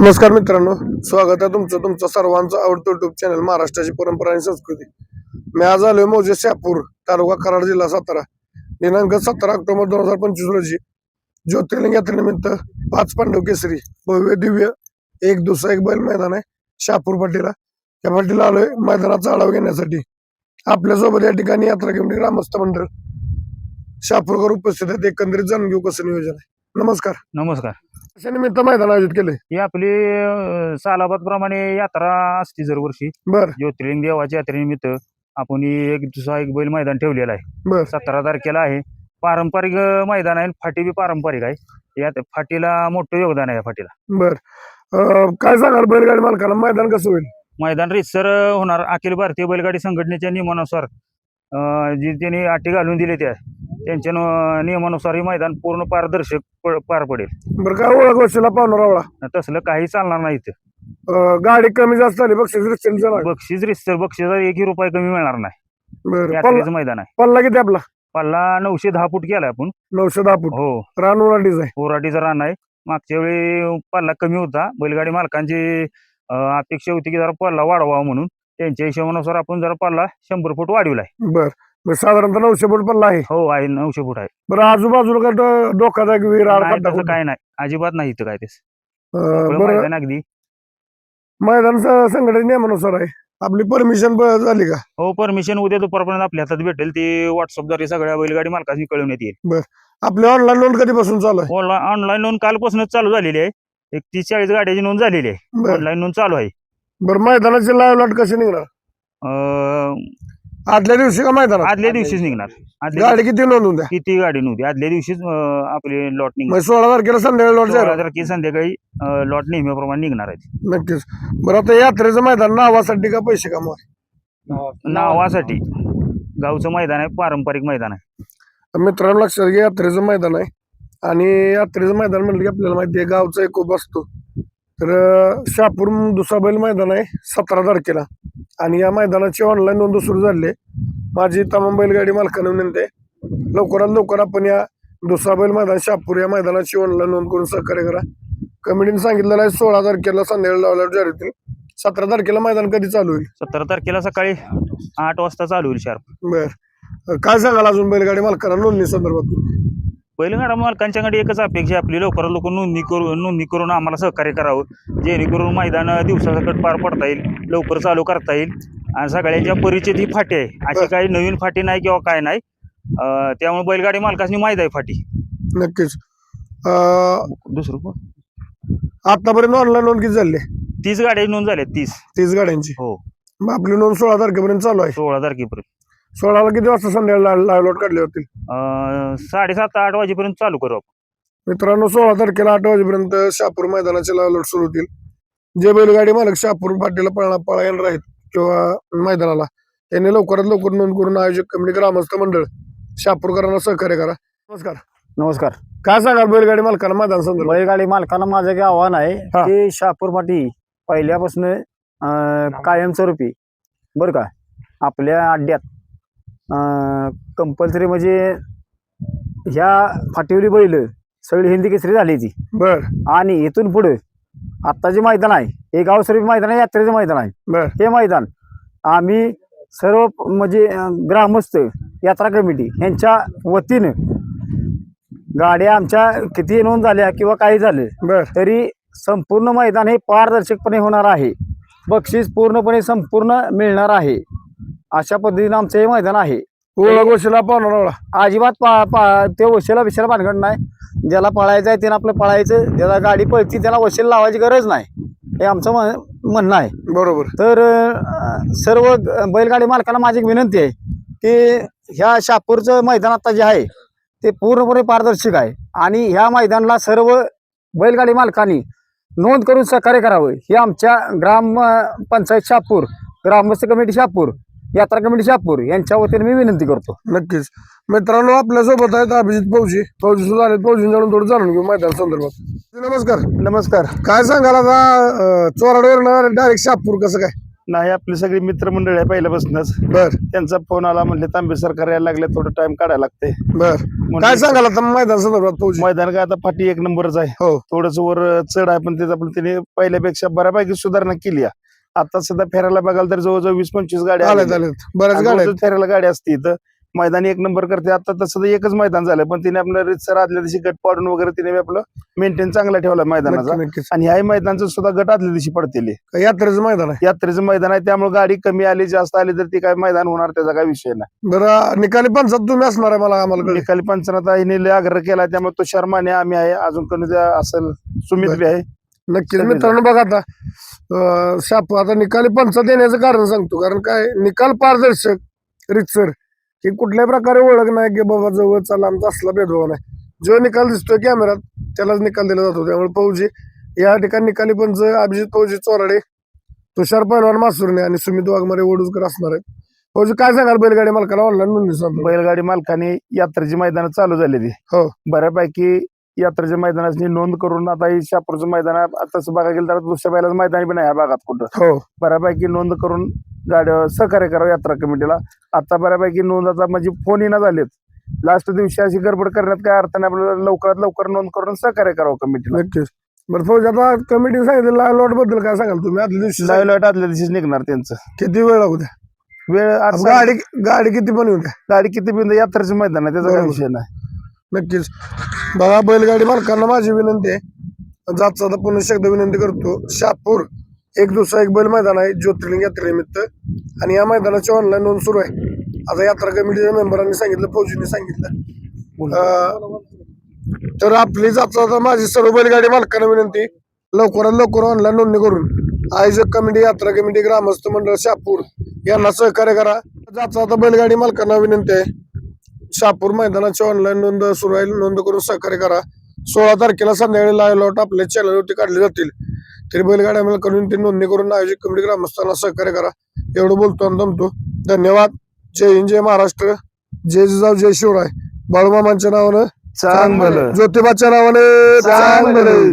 नमस्कार मित्रांनो स्वागत आहे तुमचं तुमचं सर्वांचं आवडतं युट्यूब चॅनल महाराष्ट्राची परंपरा आणि संस्कृती. मी आज आलोय मौजे शहापूर तालुका कराड जिल्हा सातारा. दिनांक सतरा ऑक्टोबर दोन हजार पंचवीस रोजी ज्योतिर्लिंग यात्रेनिमित्त पाच पांडव केसरी भव्य दिव्य एक दुसरा एक बैल मैदान आहे शहापूर पाटीला. त्या पाटीला आलोय मैदानाचा आढावा घेण्यासाठी. आपल्यासोबत या ठिकाणी यात्रा घेऊन ग्रामस्थ मंडळ. शहापूरकर उपस्थित आहेत एकंदरीत जाणून घेऊ कसं नियोजन आहे. नमस्कार. नमस्कार. निमित्त मैदान आयोजित केलंय? ही आपली सालाबाद प्रमाणे यात्रा असते दरवर्षी बर. ज्योतिर्लिंग देवाच्या यात्रेनिमित्त आपण ही एक दुसरा एक बैल मैदान ठेवलेलं आहे. बर. सतरा तारखेला आहे. पारंपरिक मैदान आहे फाटी बी पारंपरिक आहे. यात फाटीला मोठं योगदान आहे या फाटीला. बर. अं, काय सांगाल बैलगाडी मालकाला? मैदान कसं होईल? मैदान रितसर होणार. अखिल भारतीय बैलगाडी संघटनेच्या नियमानुसार अं, जी त्यांनी अटी घालून दिली त्या त्यांच्या न- नियमानुसार हे मैदान पूर्ण पारदर्शक प- पार पडेल. बरं काय ओळख पाहुणा रावळा तसलं काही चालणार नाही इथं. अं, गाडी कमी जास्त झाली बक्षीस रिक्षेल जाणार बक्षीस रितसर बक्षिसा एकही रुपये कमी मिळणार नाही. बरं पल्ला यात्रेचं मैदान आहे. पल्ला किती आपला? पल्ला नऊशे दहा फूट केलाय आपण. नऊशे दहा फूट. हो. रान उराटीच आहे. ओराटीचा रान आहे. मागच्या वेळी पल्ला कमी होता. बैलगाडी मालकांची अं, अपेक्षा होती की जरा पल्ला वाढवावा म्हणून. त्यांच्या हिशोबानुसार आपण जरा पल्ला शंभर फूट वाढवलाय. बर. मग साधारणतः नऊशे फूट पल्ला आहे. हो आहे नऊशे फूट आहे. बरं आजूबाजूला काय डो- धोकादायक विहीर आड नाही, तसं? काय नाही. अजिबात नाही इथं काय सगळं बरं. मैदान अगदी. मैदान स- संघटने नियमानुसार आहे. आपली परमिशन झाली का? हो परमिशन उद्या दुपारपर्यंत आपल्या हातात भेटेल. ती व्हॉट्सअपद्वारे सगळ्या बैलगाडी मालकांनी कळवण्यात येईल. आपली ऑनलाईन नोंद कधीपासून चालू आहे? ऑनलाईन नोंद कालपासूनच चालू झालेली आहे. एक तीस चाळीस गाड्याची नोंद झालेली आहे. बरं. ऑनलाईन नोंद चालू आहे. बरं मैदानाची लाईव्ह लॉट कशी निघणार? अं, आदल्या दिवशी का मैदानात? आदल्या दिवशीच निघणार. आदल्या गाडी किती नोंदवून द्या? किती गाडी नव्हती आदल्या दिवशीच अं, आपली लॉट निघणार. सोळा तारखेला संध्याकाळी लॉट सोळा तारखे संध्याकाळी लॉट नेहमीप्रमाणे निघणार आहेत नक्कीच. बरं आता यात्रेचं मैदान नावासाठी का पैसे कमवा नावासाठी. गावचं मैदान आहे पारंपरिक मैदान आहे. मित्रांनो लक्षात घ्या यात्रेचं मैदान आहे. आणि यात्रेचं मैदान म्हणलं की आपल्याला माहिती आहे गावचा एक खूप असतो. तर अं, शहापूर दुसरा बैल मैदान आहे सतरा तारखेला. आणि या मैदानाची ऑनलाईन नोंद सुरू झाली. आहे माझी तमाम बैलगाडी मालकांना विनंती आहे. लवकरात लवकर आपण या दुसरा बैल मैदान शहापूर या मैदानाची ऑनलाईन नोंद करून सहकार्य करा. कमिटीने सांगितलेलं आहे सोळा तारखेला संध्याकाळी लावल्यावर जारी होतील. सतरा तारखेला मैदान कधी चालू होईल? सतरा तारखेला सकाळी आठ वाजता चालू होईल शार्प बर. काय सांगाल अजून बैलगाडी मालकांना नोंदणी संदर्भात? बैलगाडा मालकांच्याकडे एकच अपेक्षा आहे आपली लवकरात लवकर नोंदणी करू नोंदणी करून आम्हाला सहकार्य करावं. जेणेकरून मैदान दिवसासकट पार पडता येईल लवकर चालू करता येईल. आणि सगळ्यांच्या परिचित ही फाटी आहे. अशी काही नवीन फाटी नाही किंवा काय नाही. त्यामुळे बैलगाडी मालकाची माहीत आहे फाटी. नक्कीच. दुसरं कोण? आतापर्यंत ऑनलाईन नोंद किती झाली? तीस गाड्या नोंद झाल्या तीस. तीस गाड्यांची. हो. मग आपली नोंद सोळा तारखेपर्यंत चालू आहे. सोळा तारखेपर्यंत. सोळाला किती वाजता संध्याकाळी लाईव्ह लोड काढले होतील अं, साडेसात आठ वाजेपर्यंत चालू करू आपण. मित्रांनो सोळा तारखेला आठ वाजेपर्यंत शहापूर मैदानाचे लाईव्ह लोड सुरू होतील. जे बैलगाडी मालक शहापूर पाटीला पळा पळा येणार आहेत किंवा मैदानाला त्यांनी लवकरात लवकर नोंद करून आयोजक कमिटी ग्रामस्थ मंडळ शहापूरकरांना सहकार्य करा. नमस्कार. नमस्कार. काय सांगाल बैलगाडी मालकांना मैदान संदर्भात? बैलगाडी मालकांना माझं एक आव्हान आहे हा. की शहापूर पाटी पहिल्यापासून अं, कायमस्वरूपी बरं का आपल्या अड्ड्यात कंपल्सरी म्हणजे ह्या फाटीवली बैल सगळी हिंदी केसरी झाली ती. बर. आणि इथून पुढे आत्ता जे मैदान आहे. हे गावस्वरूपी मैदान आहे यात्रेचं मैदान आहे. बर. हे मैदान आम्ही सर्व म्हणजे अं, ग्रामस्थ यात्रा कमिटी यांच्या वतीनं गाड्या आमच्या किती नोंद झाल्या किंवा काही झाले बर. तरी संपूर्ण मैदान हे पारदर्शकपणे होणार आहे. बक्षीस पूर्णपणे संपूर्ण मिळणार आहे. अशा पद्धतीनं आमचं हे मैदान आहे. ओळख वशिला पाहुणा अजिबात पा पा ते वशीला विषयाला भानगड नाही. ज्याला पळायचं आहे त्यानं आपलं पळायचं ज्याला गाडी पळती त्याला वशील लावायची गरज नाही. हे आमचं म्हण- म्हणणं आहे. बरोबर. तर अं, सर्व ग- बैलगाडी मालकांना माझी एक विनंती आहे की ह्या शहापूरचं मैदान आता जे आहे ते पूर्णपणे पारदर्शक आहे. आणि ह्या मैदानाला सर्व बैलगाडी मालकांनी नोंद करून सहकार्य करावं. हे आमच्या ग्राम अं, पंचायत शहापूर ग्रामस्थ कमिटी शहापूर यात्रा कमिटी शहापूर यांच्या वतीने मी विनंती करतो. नक्कीच. मित्रांनो आपल्यासोबत आहेत अभिजित फौजी फौजी सुद्धा आले जाणून थोडं जाणून घेऊ मैदान संदर्भात. नमस्कार. नमस्कार. काय सांगाल आता चोराडवर डायरेक्ट शहापूर कसं काय? नाही आपली सगळी मित्रमंडळी आहे पहिल्यापासूनच. बर. त्यांचा फोन आला म्हणले तांबे सरकार यायला लागले थोडं टाइम काढायला लागते. बर. काय सांगाल आता मैदान संदर्भात फौजी मैदान काय आता फाटी एक नंबरच आहे. हो. थोडस वर चढ आहे पण त्याचा पण त्याने पहिल्यापेक्षा बऱ्यापैकी सुधारणा केली आहे. आता सध्या फेरायला बघाल तर जवळजवळ वीस पंचवीस गाड्या बऱ्याच गाड्या फेरायला गाडी असते इथं मैदान एक नंबर करते. आता तसं तर एकच मैदान झालं पण तिने आपलं रितसर आदल्या दिवशी गट पाडून वगैरे तिने आपलं मेंटेन चांगला ठेवला. मैदानाचा. नक्की- नक्कीच. आणि ह्याही मैदानाचं सुद्धा गट आदल्या दिवशी पडतेली. यात्रेचं मैदान आहे? यात्रेचं मैदान आहे त्यामुळे गाडी कमी आली जास्त आली तर ती काय मैदान होणार त्याचा काय विषय नाही. बरं निकाली पंचायत तुम्ही असणार आहे मला आम्हाला कळलं. निकाली पंचनाथ हिने लय आग्रह केला त्यामुळे तुषार माने आम्ही आहे अजून कोणी त्या असेल सुमित बी आहे. नक्कीच मित्रांनो बघा आता अं, शाप आता निकाली पंचायत देण्याचं कारण सांगतो. कारण काय निकाल पारदर्शक रितसर की कुठल्याही प्रकारे ओळख नाही की बाबा जवळ चला आमचा असला भेदभाव नाही. जो निकाल दिसतोय कॅमेऱ्यात त्यालाच निकाल दिला जातो. त्यामुळे फौजी या ठिकाणी निकाली पंच अभिजित फौजी चोराडे तुषार पैलवान मासुरणे आणि सुमित वाघमारे वडूजकर असणार आहेत. फौजी काय सांगाल बैलगाडी मालकाला? ऑनलाईन नोंदणी सांगतो बैलगाडी मालकाने यात्रेची मैदान चालू झालेली. हो. बऱ्यापैकी यात्रेच्या मैदानाची नोंद करून आता ही शापूरचं मैदान आहे. तसं बघायला गेलं तर दुसऱ्या बैलाचं मैदान पण आहे या भागात कुठं. हो. बऱ्यापैकी नोंद करून गाड्या सहकार्य करावं यात्रा कमिटीला. आता बऱ्यापैकी नोंद आता म्हणजे फोन येणं झालेत. लास्ट दिवशी अशी गडबड करण्यात काय अर्थ नाही. आपल्याला लवकरात लवकर नोंद करून सहकार्य करावं कमिटीला. नक्कीच. बरं फौजी आता कमिटी सांगितलं लॉटबद्दल काय सांगाल तुम्ही? आदल्या दिवशी लाईव्ह लाइट आदल्या दिवशीच निघणार त्यांचं. किती वेळ लागू द्या? वेळ आज गाडी गाडी किती पण येऊ द्या. गाडी किती बिंद यात्रेचं मैदान आहे त्याचा काय बरोबर. विषय नाही. नक्कीच. बघा बैलगाडी मालकांना माझी विनंती आहे. जातचा पुन्हा एकदा विनंती करतो शापूर एक दुसरा एक बैल मैदान आहे ज्योतिर्लिंग यात्रेनिमित्त. आणि या मैदानाची ऑनलाईन नोंद सुरू आहे. आता यात्रा कमिटीच्या मेंबरांनी सांगितलं फौजींनी सांगितलं. तर आपली जातचा माझी सर्व बैलगाडी मालकांना विनंती लवकरात लवकर ऑनलाईन नोंदणी करून आयोजक कमिटी यात्रा कमिटी ग्रामस्थ मंडळ शापूर यांना सहकार्य करा. जातचा बैलगाडी मालकांना विनंती आहे शहापूर मैदानाची ऑनलाईन नोंद सुरू आहे. नोंद करून सहकार्य करा. सोळा तारखेला संध्याकाळी लाईव्ह लॉट आपल्या चॅनलवरती काढले जातील. तरी बैलगाड्या मला करून ती नोंदणी करून आयोजक कमिटी ग्रामस्थांना सहकार्य करा. एवढं बोलतो आणि दमतो धन्यवाद. जय हिंद जय महाराष्ट्र. जय जिजाऊ जय शिवराय. बाळूमामांच्या नावानं चांगलं. ज्योतिबाच्या नावाने चांगलं.